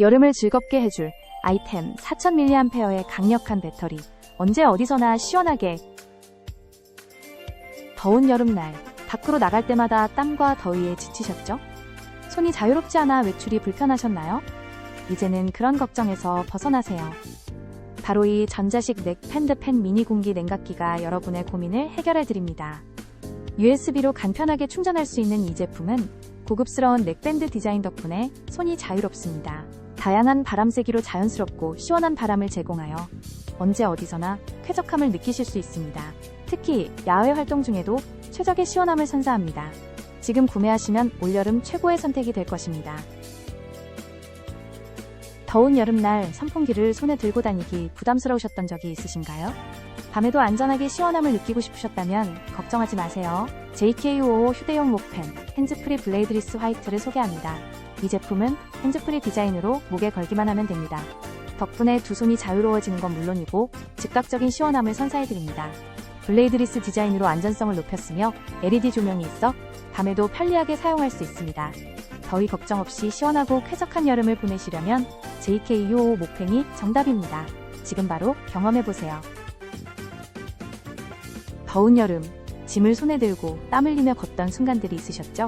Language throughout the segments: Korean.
여름을 즐겁게 해줄 아이템 4000mAh의 강력한 배터리. 언제 어디서나 시원하게. 더운 여름날, 밖으로 나갈 때마다 땀과 더위에 지치셨죠? 손이 자유롭지 않아 외출이 불편하셨나요? 이제는 그런 걱정에서 벗어나세요. 바로 이 전자식 넥 팬드팬 미니 공기 냉각기가 여러분의 고민을 해결해 드립니다. USB로 간편하게 충전할 수 있는 이 제품은 고급스러운 넥밴드 디자인 덕분에 손이 자유롭습니다. 다양한 바람 세기로 자연스럽고 시원한 바람을 제공하여 언제 어디서나 쾌적함을 느끼실 수 있습니다. 특히 야외 활동 중에도 최적의 시원함을 선사합니다. 지금 구매하시면 올여름 최고의 선택이 될 것입니다. 더운 여름날 선풍기를 손에 들고 다니기 부담스러우셨던 적이 있으신가요? 밤에도 안전하게 시원함을 느끼고 싶으셨다면 걱정하지 마세요. JK55 휴대용 목펜 핸즈프리 블레이드리스 화이트를 소개합니다. 이 제품은 핸즈프리 디자인으로 목에 걸기만 하면 됩니다. 덕분에 두 손이 자유로워지는 건 물론이고 즉각적인 시원함을 선사해드립니다. 블레이드리스 디자인으로 안전성을 높였으며 LED 조명이 있어 밤에도 편리하게 사용할 수 있습니다. 더위 걱정 없이 시원하고 쾌적한 여름을 보내시려면 JK255 목펜이 정답입니다. 지금 바로 경험해보세요. 더운 여름, 짐을 손에 들고 땀 흘리며 걷던 순간들이 있으셨죠?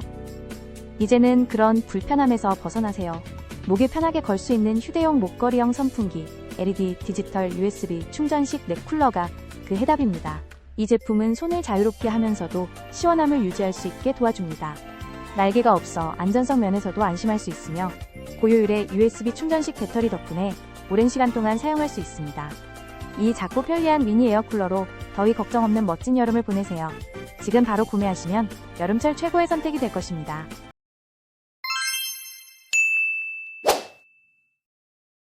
이제는 그런 불편함에서 벗어나세요. 목에 편하게 걸 수 있는 휴대용 목걸이형 선풍기, LED 디지털 USB 충전식 넥쿨러가 그 해답입니다. 이 제품은 손을 자유롭게 하면서도 시원함을 유지할 수 있게 도와줍니다. 날개가 없어 안전성 면에서도 안심할 수 있으며 고효율의 USB 충전식 배터리 덕분에 오랜 시간 동안 사용할 수 있습니다. 이 작고 편리한 미니 에어쿨러로 더위 걱정 없는 멋진 여름을 보내세요. 지금 바로 구매하시면 여름철 최고의 선택이 될 것입니다.